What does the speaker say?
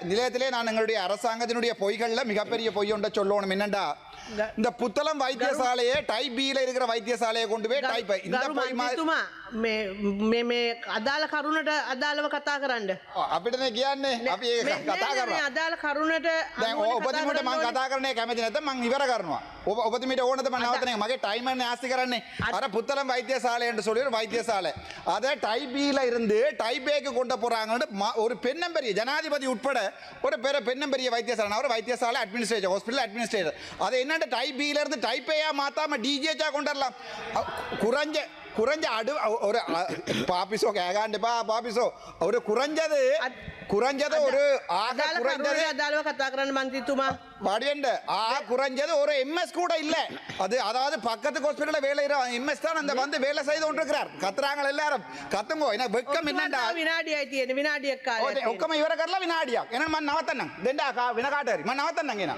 நிலையத்திலே நான் எங்களுடைய அரசாங்கத்தினுடைய பொய்கள்ல மிகப்பெரிய பொய் ஒன்றை சொல்லணும் என்னண்டா இந்த புத்தளம் வைத்தியசாலையை டைப் பியில இருக்கிற வைத்தியசாலையை கொண்டு போய் டைப் இந்த ගරු பொய் மாதிரி මන්ත්‍රීතුමා මේ මේ මේ අදාළ කරුණට අදාළව කතා කරන්න. අපිටනේ කියන්නේ අපි ඒක මේ- කතා නෑ, නෑ, කරනවා අදාළ කරුණට දැන් අනුවනේ ඔබතුමීට මම කරන්න කතා කරන්නේ කැමති නැත්නම් මම ඉවර කරනවා ඔබ ඔබතුමීට ඕනද මම නවත්තන්නේ මගේ டைம் என்ன ஆஸ்தி කරන්නේ அர புத்தளம் வைத்தியசாலை என்று சொல்லி ஒரு வைத்தியசாலை அதை டைப் பியில் இருந்து டைப் ஏக்கு கொண்டு போறாங்கன்னு ம- ஒரு பெண்ணம்பெரிய ஜனாதிபதி உட்பட ஒரு பெரிய பெண்ணம்பெரிய வைத்தியசாலை நான் ஒரு வைத்தியசாலை அட்மினிஸ்ட்ரேட்டர் ஹாஸ்பிட்டல் அட்மினிஸ்ட்ரேட்டர் அதை என்னட்டு டைப் பியில இருந்து டைப் ஏயா மாத்தாம டிஜிஹெச்சா கொண்டு வரலாம் அ- குறைஞ்ச കുറഞ്ഞ അടു ഒരു പാപ്പിസോ കേകാണ്ട് പാപ്പിസോ. ഒരു കുറഞ്ഞത് കുറഞ്ഞത് ഒരു ആകെ കുറഞ്ഞത് வடியண்டு ஆ குறைஞ்சது ஒரு எம்எஸ் கூட இல்ல அது அதாவது பக்கத்து ஹாஸ்பிடல்ல வேலை எம்எஸ் தான் அந்த வந்து வேலை செய்து கொண்டிருக்கிறார் கத்துறாங்க எல்லாரும் கத்துங்க என்ன வெக்கம் என்னடா வினாடி ஆயிட்டு வினாடி அக்கா ஒக்கமே இவர கரல வினாடியா என்ன மன் நவத்தண்ணங்க தெண்டா வினகாட்டாரி மன் நவத்தண்ணங்க